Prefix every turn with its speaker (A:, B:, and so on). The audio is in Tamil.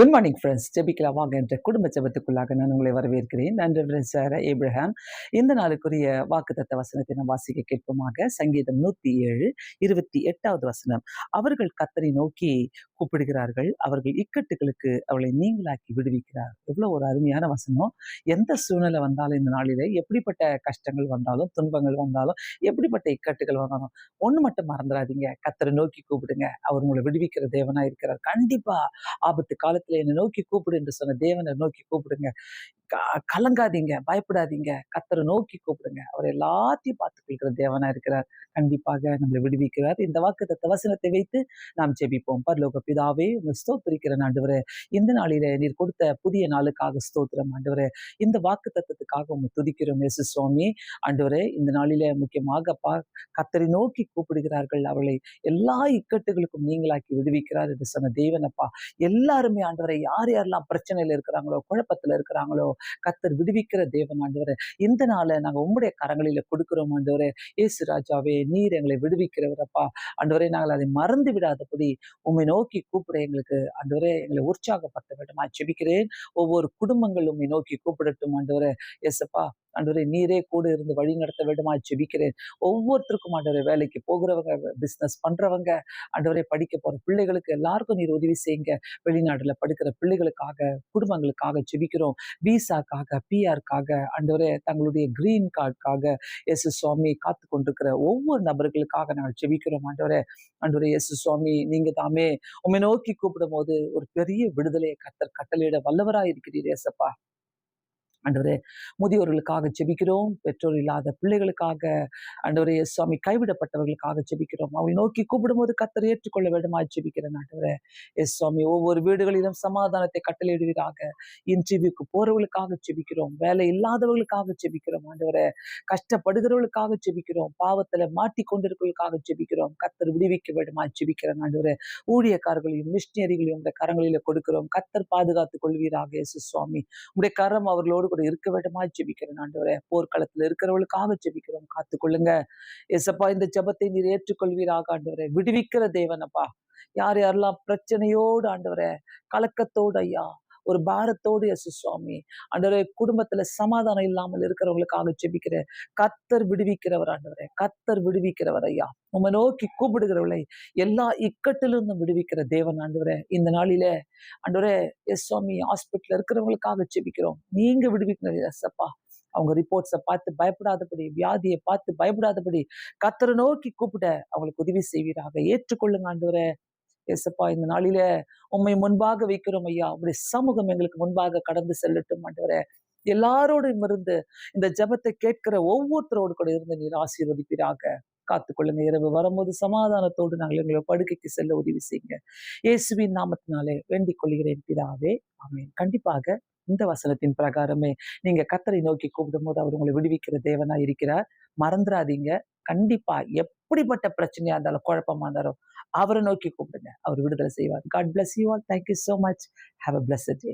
A: குட் மார்னிங் ஃப்ரெண்ட்ஸ் ஜெபிக்கலாம் வாங்க என்ற குடும்ப ஜெபத்துக்குள்ளாக நான் உங்களை வரவேற்கிறேன். நன்றி ஃப்ரெண்ட்ஸ் சார் ஏப்ரஹாம். இந்த நாளுக்குரிய வாக்குத்தத்த வசனத்தை நாம் வாசிக்க கேட்போமாக. சங்கீதம் நூத்தி ஏழு இருபத்தி எட்டாவது வசனம். அவர்கள் கத்தரை நோக்கி கூப்பிடுகிறார்கள். அவர்கள் இக்கட்டுகளுக்கு அவளை நீங்களாக்கி விடுவிக்கிறார். எவ்வளவு ஒரு அருமையான வசனம். எந்த சூழ்நிலை வந்தாலும் இந்த நாளிலே எப்படிப்பட்ட கஷ்டங்கள் வந்தாலும் துன்பங்கள் வந்தாலும் எப்படிப்பட்ட இக்கட்டுகள் வந்தாலும் ஒண்ணு மட்டும் மறந்துடாதீங்க கத்தரை நோக்கி கூப்பிடுங்க. அவர் உங்களை விடுவிக்கிற தேவனா இருக்கிறார். கண்டிப்பா ஆபத்து காலத்துல என்னை நோக்கி கூப்பிடு என்று சொன்ன தேவனை நோக்கி கூப்பிடுங்க. க- கலங்காதீங்க. பயப்படாதீங்க. கத்தரை நோக்கி கூப்பிடுங்க. அவர் எல்லாத்தையும் பார்த்து கொள்கிற தேவனா இருக்கிறார். கண்டிப்பாக நம்மளை விடுவிக்கிறார். இந்த வாக்கு வசனத்தை வைத்து நாம் ஜெபிப்போம். பரலோக பிதாவே உங்க ஸ்தோத்திரிக்கிறேன் ஆண்டவரே. இந்த நாளில நீர் கொடுத்த புதிய நாளுக்காக ஸ்தோத்திரம் ஆண்டவரே. இந்த வாக்கு தத்துவத்துக்காக உங்க துதிக்கிறோம் இயேசு சுவாமி. ஆண்டவரே இந்த நாளில முக்கியமாக பா கத்தரை நோக்கி கூப்பிடுகிறார்கள். அவளை எல்லா இக்கட்டுகளுக்கும் நீங்களாக்கி விடுவிக்கிறார் என்று சொன்ன தேவனப்பா எல்லாருமே ஆண்டவரை யார் யாரெல்லாம் பிரச்சனையில இருக்கிறாங்களோ குழப்பத்துல இருக்கிறாங்களோ கத்தர் விடுவிக்கிற தேவன் ஆண்டவர். இந்த நாளை நாங்க உங்களுடைய கரங்களில கொடுக்கிறோம் ஆண்டவரே. இயேசு ராஜாவே நீர் எங்களை விடுவிக்கிறவரப்பா ஆண்டவரே நாங்கள் அதை மறந்து விடாதபடி உம்மை நோக்கி கூப்பிட எங்களுக்கு ஆண்டவரே எங்களை உற்சாகப்படுத்த வேண்டுமா செபிக்கிறேன். ஒவ்வொரு குடும்பங்களும் நோக்கி கூப்பிடட்டும் ஆண்டவரே. எஸ்ப்பா ஆண்டவரே நீரே கூட இருந்து வழி நடத்த வேண்டுமா ஜெபிக்கிறேன் ஒவ்வொருத்தருக்கும் ஆண்டவரே வேலைக்கு போகிறவங்க பிஸ்னஸ் பண்றவங்க ஆண்டவரே படிக்க போற பிள்ளைகளுக்கு எல்லாருக்கும் நீர் உதவி செய்யுங்க. வெளிநாட்டுல படிக்கிற பிள்ளைகளுக்காக குடும்பங்களுக்காக ஜெபிக்கிறோம். விசாக்காக பிஆர்க்காக ஆண்டவரே தங்களுடைய கிரீன் கார்டுக்காக எஸ் சுவாமி காத்து கொண்டிருக்கிற ஒவ்வொரு நபர்களுக்காக நாங்கள் ஜெபிக்கிறோம். ஆண்டவரே ஆண்டவரே எஸ் சுவாமி நீங்க தாமே உண்மை நோக்கி கூப்பிடும் போது ஒரு பெரிய விடுதலையை கத்தர் கட்டளையிட வல்லவராய் இருக்கிறீர் ஏசப்பா ஆண்டவரே முதியோர்களுக்காக ஜெபிக்கிறோம். பெற்றோர் இல்லாத பிள்ளைகளுக்காக ஆண்டவரே எஸ் சுவாமி கைவிடப்பட்டவர்களுக்காக ஜெபிக்கிறோம். அவள் நோக்கி கூப்பிடும்போது கத்தர் ஏற்றுக்கொள்ள வேண்டுமா ஜெபிக்கிறேன் ஆண்டவரே. எஸ் சுவாமி ஒவ்வொரு வீடுகளிலும் சமாதானத்தை கட்டளையிடுவீராக. இன்டர்வியூக்கு போறவர்களுக்காக ஜெபிக்கிறோம். வேலை இல்லாதவர்களுக்காக ஜெபிக்கிறோம் ஆண்டவரே. கஷ்டப்படுகிறவர்களுக்காக ஜெபிக்கிறோம். பாவத்துல மாட்டி கொண்டிருக்கிறவர்களுக்காக ஜெபிக்கிறோம். கத்தர் விடுவிக்க வேண்டுமா ஜெபிக்கிறேன் ஆண்டவரே. ஊழியக்காரர்களையும் மிஷினரிகளையும் உங்களுடைய கரங்களில கொடுக்கிறோம். கத்தர் பாதுகாத்துக் கொள்வீராக எஸ் சுவாமி. உடைய கரம் அவர்களோடு கூட இருக்க வேண்டுமா? ஜெபிக்கிறேன் ஆண்டவரே. போர்க்களத்துல இருக்கிறவளுக்காக ஜெபிக்கிறோம். காத்துக்கொள்ளுங்க. எசப்பா இந்த ஜெபத்தை நீர் ஏற்றுக்கொள்வீராக ஆண்டவரே. விடுவிக்கிற தேவனப்பா. யார் யாரெல்லாம் பிரச்சனையோடு ஆண்டவரே கலக்கத்தோடு ஐயா ஒரு பாரத்தோடு எஸ் சுவாமி ஆண்டவரே குடும்பத்துல சமாதானம் இல்லாமல் இருக்கிறவங்களுக்காக ஜெபிக்கிறேன் கத்தர் விடுவிக்கிறவர் ஆண்டவரே கத்தர் விடுவிக்கிறவர் ஐயா. உம்மை நோக்கி கூப்பிடுகிறவளை எல்லா இக்கட்டிலிருந்தும் விடுவிக்கிற தேவன் ஆண்டவரே இந்த நாளிலே ஆண்டவரே எஸ் சுவாமி ஹாஸ்பிட்டல் இருக்கிறவங்களுக்காக ஜெபிக்கிறோம். நீங்க விடுவிக்கணும் எஸ்அப்பா அவங்க ரிப்போர்ட்ஸை பார்த்து பயப்படாதபடி வியாதியை பார்த்து பயப்படாதபடி கத்தரை நோக்கி கூப்பிட அவங்களுக்கு உதவி செய்வீராக. ஏற்றுக்கொள்ளுங்க ஆண்டவரே. எஸ்அப்பா இந்த நாளில உம்மை முன்பாக வைக்கிறோம் ஐயா. உடைய சமூகம் எங்களுக்கு முன்பாக கடந்து செல்லட்டும் ஆண்டவரே. எல்லாரோடும் இருந்து இந்த ஜெபத்தை கேட்கிற ஒவ்வொருத்தரோடு கூட இருந்து நீர் ஆசீர்வதிப்பீராக. காத்துக்கொள்ளுங்க. இரவு வரும்போது சமாதானத்தோடு நாங்கள் எங்களை படுக்கைக்கு செல்ல உதவி செய்யுங்க. இயேசுவின் நாமத்தினாலே வேண்டிக் கொள்கிறேன் பிதாவே. ஆமேன். கண்டிப்பாக இந்த வசனத்தின் பிரகாரமே நீங்க கத்தரை நோக்கி கூப்பிடும் போது அவர் உங்களை விடுவிக்கிற தேவனா இருக்கிறார். மறந்துடாதீங்க. கண்டிப்பா எப்படிப்பட்ட பிரச்சனையா இருந்தாலும் குழப்பமா இருந்தாலும் அவரை நோக்கி கூப்பிடுங்க. அவர் விடுதலை செய்வார். God bless you all thank you you much have a bless day